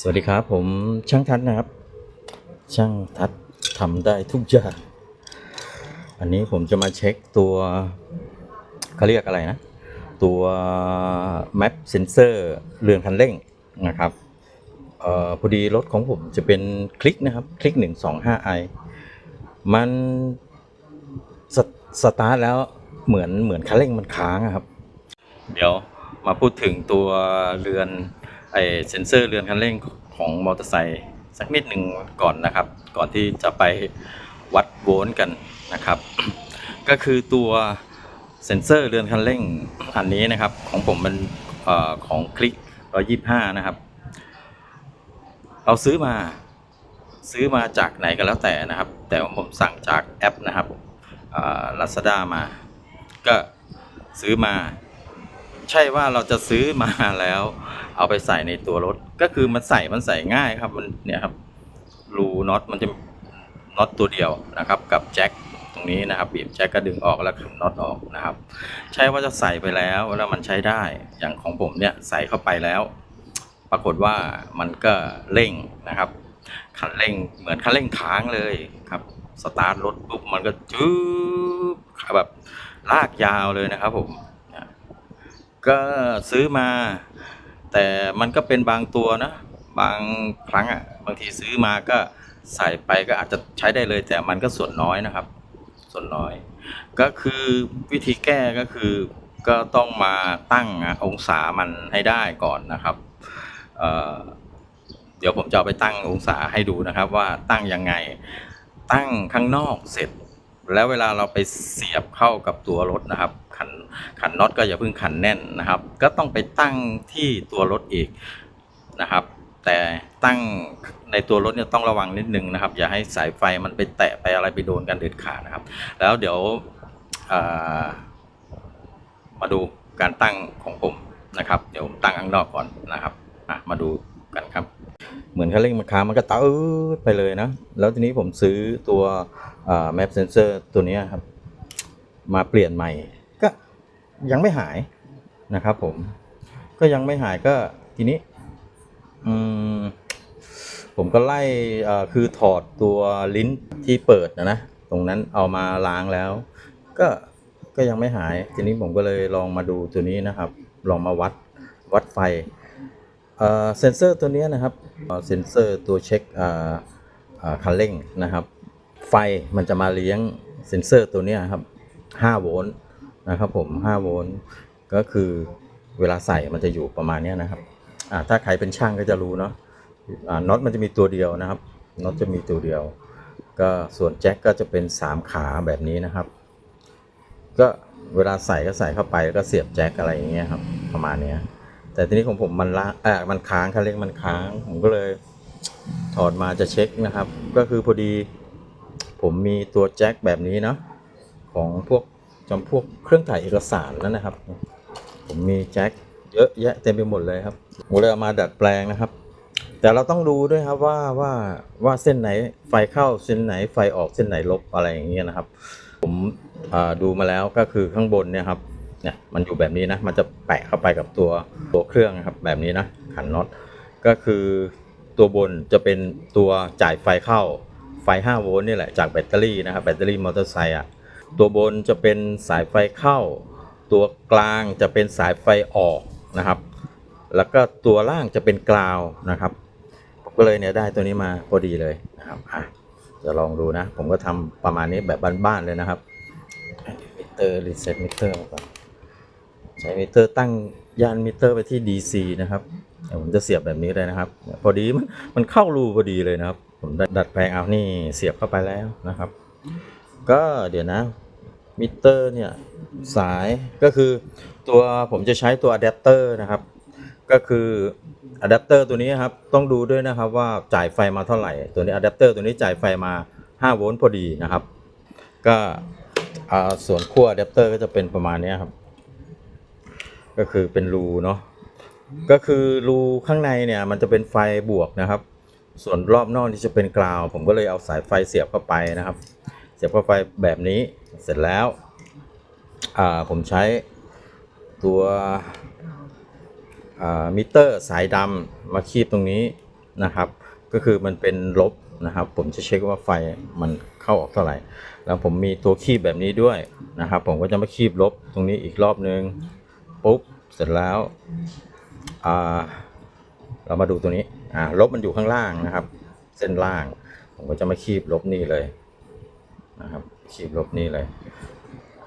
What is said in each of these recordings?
สวัสดีครับ ผมช่างทัศน์นะครับ ช่างทัศน์ทำได้ทุกอย่าง อันนี้ผมจะมาเช็คตัวเขาเรียกอะไรนะ ตัว map sensor เรือนคันเร่งนะครับออพอดีรถของผมจะเป็นคลิกนะครับคลิก 125i มันสตสตาร์ทแล้วเหมือนเหมือนคันเร่งมันค้างครับ เดี๋ยวมาพูดถึงตัวเรือน ไอเซนเซอร์เรือนคันเร่งของมอเตอร์ไซค์สักนิดหนึ่งก่อนนะครับ ก่อนที่จะไปวัดโวลต์กันนะครับ ก็คือตัวเซนเซอร์เรือนคันเร่งอันนี้นะครับ ของผมมันเอ่อของคลิก 125 นะครับ เราซื้อมาซื้อมาจากไหนก็แล้วแต่นะครับ แต่ว่าผมสั่งจากแอปนะครับลาซาด้ามา ก็ซื้อมา ใช่ว่าเราจะซื้อมาแล้ว เอาไปใส่ในตัวรถ ก็คือมันใส่มันใส่ง่ายครับมันเนี่ยครับรูน็อตมันจะน็อตตัวเดียวนะครับ กับแจ็คตรงนี้นะครับบีบแจ็คก็ดึงออกแล้วขันน็อตออกนะครับ ใช่ว่าจะใส่ไปแล้วแล้วมันใช้ได้อย่างของผมเนี่ยใส่เข้าไปแล้ว ปรากฏว่ามันก็เร่งนะครับคันเร่งเหมือนคันเร่งค้างเลยครับสตาร์ทรถปุ๊บมันก็จื๊บแบบลากยาวเลยนะครับผม ก็ซื้อมา แต่มันก็เป็นบางตัวนะ บางครั้งอะบางทีซื้อมาก็ใส่ไปก็อาจจะใช้ได้เลย แต่มันก็ส่วนน้อยนะครับ ส่วนน้อย ก็คือวิธีแก้ก็คือก็ต้องมาตั้งองศามันให้ได้ก่อนนะครับเเดี๋ยวผมจะไปตั้งองศาให้ดูนะครับ ว่าตั้งยังไงตั้งข้างนอกเสร็จ แล้วเวลาเราไปเสียบเข้ากับตัวรถนะครับ ขันขันน็อตก็อย่าเพิ่งขันแน่นนะครับ ก็ต้องไปตั้งที่ตัวรถอีกนะครับ แต่ตั้งในตัวรถเนี่ยต้องระวังนิดนึงนะครับ อย่าให้สายไฟมันไปแตะไปอะไรไปโดนกันเด็ดขาดนะครับ แล้วเดี๋ยวามาดูการตั้งของผมนะครับ เดี๋ยวผมตั้งข้างนอกก่อนนะครับมาดูกันครับ เหมือนคันเร่งมันค้างมันก็ตื้อไปเลยนะ แล้วทีนี้ผมซื้อตัวอ่า map sensor ตัวนี้ครับ มาเปลี่ยนใหม่ ยังไม่หายนะครับผม ก็ยังไม่หายก็ทีนี้ อืม ผมก็ไล่คือถอดตัวลิ้นที่เปิดนะนะ ตรงนั้นเอามาล้างแล้ว ก็ก็ยังไม่หาย ทีนี้ผมก็เลยลองมาดูตัวนี้นะครับ ลองมาวัดวัดไฟเซนเซอร์ตัวนี้นะครับเซนเซอร์ตัวเช็คคันเร่งนะครับ ไฟมันจะมาเลี้ยงเซนเซอร์ตัวนี้ครับ5โวลต์ นะครับผม5โวลต์ก็คือเวลาใส่มันจะอยู่ประมาณเนี้ยนะครับอ่าถ้าใครเป็นช่างก็จะรู้เนาะอ่าน็อตมันจะมีตัวเดียวนะครับน็อตจะมีตัวเดียว ก็ส่วนแจ็คก็จะเป็น 3 ขาแบบนี้นะครับ ก็เวลาใส่ก็ใส่เข้าไปแล้วก็เสียบแจ็คอะไรอย่างเงี้ยครับประมาณเนี้ยแต่ทีนี้ของผมมันละเออมันค้างคันเร่งมันค้างผมก็เลยถอดมาจะเช็คนะครับ ก็คือพอดีผมมีตัวแจ็คแบบนี้เนาะของพวก จำพวกเครื่องถ่ายเอกสารนั่นนะครับ ผมมีแจ็คเยอะแยะเต็มไปหมดเลยครับผมเลยเอามาดัดแปลงนะครับ แต่เราต้องดูด้วยครับว่าว่าว่าเส้นไหนไฟเข้าเส้นไหนไฟออกเส้นไหนลบอะไรอย่างเงี้ยนะครับ ผมดูมาแล้วก็คือข้างบนเนี่ยครับเนี่ยมันอยู่แบบนี้นะ มันจะแปะเข้าไปกับตัวตัวเครื่องนะครับ แบบนี้นะขันน็อตก็คือตัวบนจะเป็นตัวจ่ายไฟเข้าไฟ 5 โวลต์นี่แหละจากแบตเตอรี่นะครับแบตเตอรี่มอเตอร์ไซค์อะ ตัวบนจะเป็นสายไฟเข้า ตัวกลางจะเป็นสายไฟออกนะครับ แล้วก็ตัวล่างจะเป็นกราวนะครับผมก็เลยเนี่ยได้ตัวนี้มาพอดีเลยนะครับอะจะลองดูนะ ผมก็ทำประมาณนี้แบบบ้านๆเลยนะครับมิเตอร์รีเซ็ตมิเตอร์ก่อนใช้มิเตอร์ตั้งยานมิเตอร์ไปที่ DC นะครับผมจะเสียบแบบนี้เลยนะครับ พอดีมันมันเข้ารูพอดีเลยนะครับ ผมดัดดัดแปลงเอานี่เสียบเข้าไปแล้วนะครับ ก็เดี๋ยวนะ มิเตอร์เนี่ยสายก็คือตัวผมจะใช้ตัวอะแดปเตอร์นะครับ ก็คืออะแดปเตอร์ตัวนี้ครับต้องดูด้วยนะครับว่าจ่ายไฟมาเท่าไหร่ ตัวนี้อะแดปเตอร์ตัวนี้จ่ายไฟมา 5 โวลต์พอดีนะครับ ก็อ่าส่วนขั้วอะแดปเตอร์ก็จะเป็นประมาณนี้ครับ ก็คือเป็นรูเนาะก็คือรูข้างในเนี่ยมันจะเป็นไฟบวกนะครับ ส่วนรอบนอกที่จะเป็นกราว ผมก็เลยเอาสายไฟเสียบเข้าไปนะครับ สียบเข้าไปแบบนี้เสร็จแล้วผมใช้ตัวมิเตอร์สายดำมาคีบตรงนี้นะครับ ก็คือมันเป็นลบนะครับ ผมจะเช็คว่าไฟมันเข้าออกเท่าไหร่ แล้วผมมีตัวคีบแบบนี้ด้วยนะครับ ผมก็จะมาคีบลบตรงนี้อีกรอบนึงปุ๊บเสร็จแล้วเรามาดูตัวนี้ลบมันอยู่ข้างล่างนะครับ เส้นล่าง ผมก็จะมาคีบลบนี่เลย นะครับคีบลบนี่เลย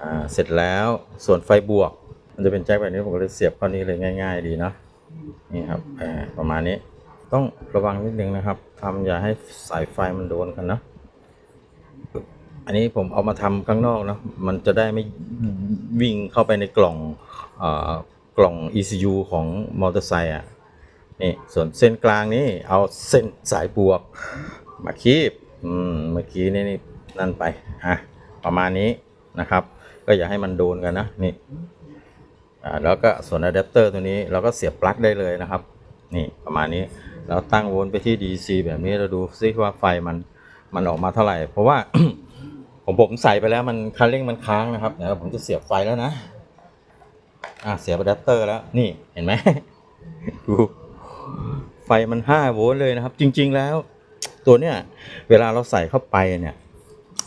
อ่าเสร็จแล้วส่วนไฟบวก มันจะเป็นแจ็คแบบนี้ผมก็เลยเสียบเข้านี้เลยง่าย ๆ ดีเนาะนี่ครับอ่าประมาณนี้ต้องระวังนิดนึงนะครับทำอย่าให้สายไฟมันโดนกันนะอันนี้ผมเอามาทำข้างนอกนะมันจะได้ไม่วิ่งเข้าไปในกล่องอกล่อง ECU ของมอเตอร์ไซค์อะนี่ส่วนเส้นกลางนี่เอาเส้นสายบวกมาคีบอืมเมื่อกี้นี่นี่ นั่นไปอะประมาณนี้นะครับ ก็อย่าให้มันโดนกันนะนี่อ่าแล้วก็ส่วนอะแดปเตอร์ตัวนี้เราก็เสียบปลั๊กได้เลยนะครับ นี่ประมาณนี้แล้วตั้งโวลต์ไปที่ DC แบบนี้เราดูซิว่าไฟมันมันออกมาเท่าไหร่ เพราะว่าผมผมใส่ไปแล้วมันคันเร่งมันค้างนะครับเดี๋ยวผมจะเสียบไฟแล้วนะอะเสียบอะแดปเตอร์แล้วนี่เห็นไหมดูไฟมัน5โวลต์เลยนะครับ จริง ๆ แล้ว ตัวเนี้ยเวลาเราใส่เข้าไปเนี่ย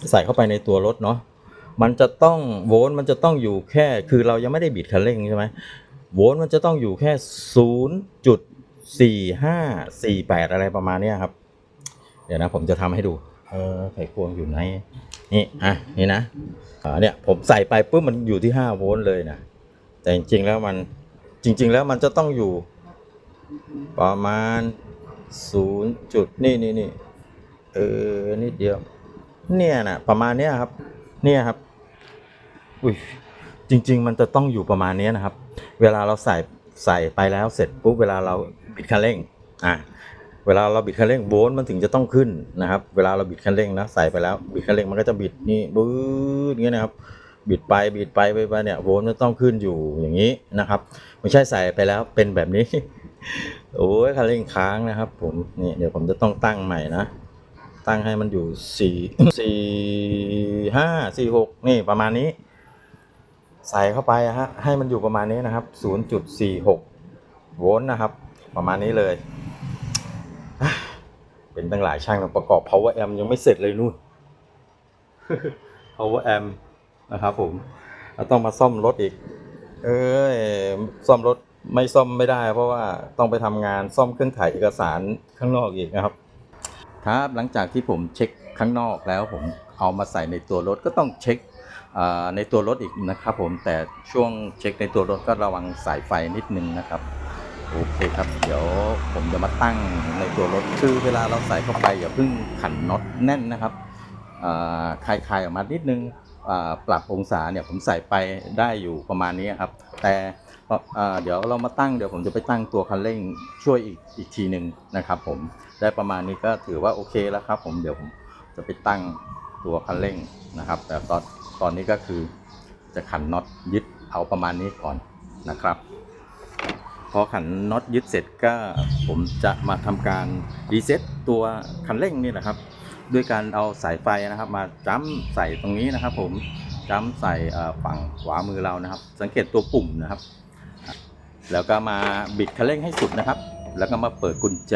ใส่เข้าไปในตัวรถเนาะมันจะต้องโวลต์มันจะต้องอยู่แค่ คือเรายังไม่ได้บิดคันเร่งใช่ไหมโวลต์มันจะต้องอยู่แค่ศูนย์จุดสี่ห้าสี่แปดอะไรประมาณเนี้ยครับ เดี๋ยวนะผมจะทำให้ดู เออไขควงอยู่ไหนนี่อะนี่นะอ่าเนี่ยผมใส่ไปปุ๊บมันอยู่ที่5โวลต์เลยนะแต่จริงๆแล้วมันจริง ๆ แล้วมันจะต้องอยู่ประมาณ0จุดนี่นี่นี่เออนิดเดียว เนี่ยนะประมาณเนี้ยครับ เนี่ยครับ อุ้ยจริง ๆ มันจะต้องอยู่ประมาณนี้นะครับ เวลาเราใส่ใส่ไปแล้วเสร็จปุ๊บเวลาเราบิดคันเร่งอะเวลาเราบิดคันเร่งโวลต์มันถึงจะต้องขึ้นนะครับ เวลาเราบิดคันเร่งนะใส่ไปแล้วบิดคันเร่งมันก็จะบิดนี่บื้ออย่างเงี้ยนะครับ บิดไปบิดไปไปไปเนี่ยโวลต์มันต้องขึ้นอยู่อย่างนี้นะครับ ไม่ใช่ใส่ไปแล้วเป็นแบบนี้โอ้ยคันเร่งค้างนะครับ ผมนี่เดี๋ยวผมจะต้องตั้งใหม่นะ ตั้งให้มันอยู่สี่สี่ห้าสี่หกนี่ประมาณนี้ ใส่เข้าไปอะฮะให้มันอยู่ประมาณนี้นะครับศูนย์จุดสี่หกโวลต์นะครับ ประมาณนี้เลย เป็นตั้งหลายช่างนะประกอบ power amp ยังไม่เสร็จเลยนู่น power amp นะครับผมเราต้องมาซ่อมรถอีก เอ้ยซ่อมรถไม่ซ่อมไม่ได้ เพราะว่าต้องไปทำงานซ่อมเครื่องถ่ายเอกสารข้างนอกอีกนะครับ ครับหลังจากที่ผมเช็คข้างนอกแล้วผมเอามาใส่ในตัวรถก็ต้องเช็คในตัวรถอีกนะครับผมแต่ช่วงเช็คในตัวรถก็ระวังสายไฟนิดนึงนะครับโอเคครับ เดี๋ยวผมจะมาตั้งในตัวรถคือเวลาเราใส่เข้าไปอย่าเพิ่งขันน็อตแน่นนะครับอ่าคลายออกมานิดนึงปรับองศาเนี่ยผมใส่ไปได้อยู่ประมาณนี้ครับ แต่ เดี๋ยวเรามาตั้งเดี๋ยวผมจะไปตั้งตัวคันเร่งช่วยอีกอีกทีหนึ่งนะครับ ผมได้ประมาณนี้ก็ถือว่าโอเคแล้วครับ ผมเดี๋ยวผมจะไปตั้งตัวคันเร่งนะครับ แต่ตอนตอนนี้ก็คือจะขันน็อตยึดเอาประมาณนี้ก่อนนะครับพอขันน็อตยึดเสร็จก็ผมจะมาทำการรีเซ็ตตัวคันเร่งนี่แหละครับ ด้วยการเอาสายไฟนะครับ มาจ้ำใส่ตรงนี้นะครับ ผมจ้ำใส่ฝั่งขวามือเรานะครับ สังเกตตัวปุ่มนะครับ แล้วก็มาบิดคันเร่งให้สุดนะครับ แล้วก็มาเปิดกุญแจ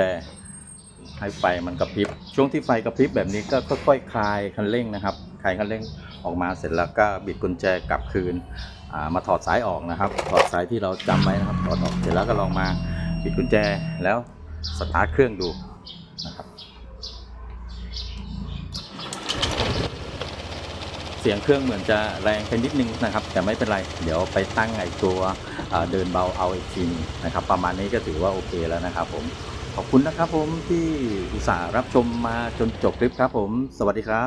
ให้ไฟมันกระพริบ ช่วงที่ไฟกระพริบแบบนี้ก็ค่อยๆคลายคันเร่งนะครับคลายคันเร่งออกมาเสร็จแล้วก็บิดกุญแจกลับคืนามาถอดสายออกนะครับ ถอดสายที่เราจำไว้นะครับถอดออกเสร็จแล้วก็ลองมาปิดกุญแจแล้วสตาร์ทเครื่องดูนะครับ เสียงเครื่องเหมือนจะแรงไปนิดนึงนะครับ แต่ไม่เป็นไร เดี๋ยวไปตั้งไอตัวเดินเบาเอาอีกทีหนึงนะครับ ประมาณนี้ก็ถือว่าโอเคแล้วนะครับผมขอบคุณนะครับผมที่อุตส่าห์รับชมมาจนจบคลิปครับผม สวัสดีครับ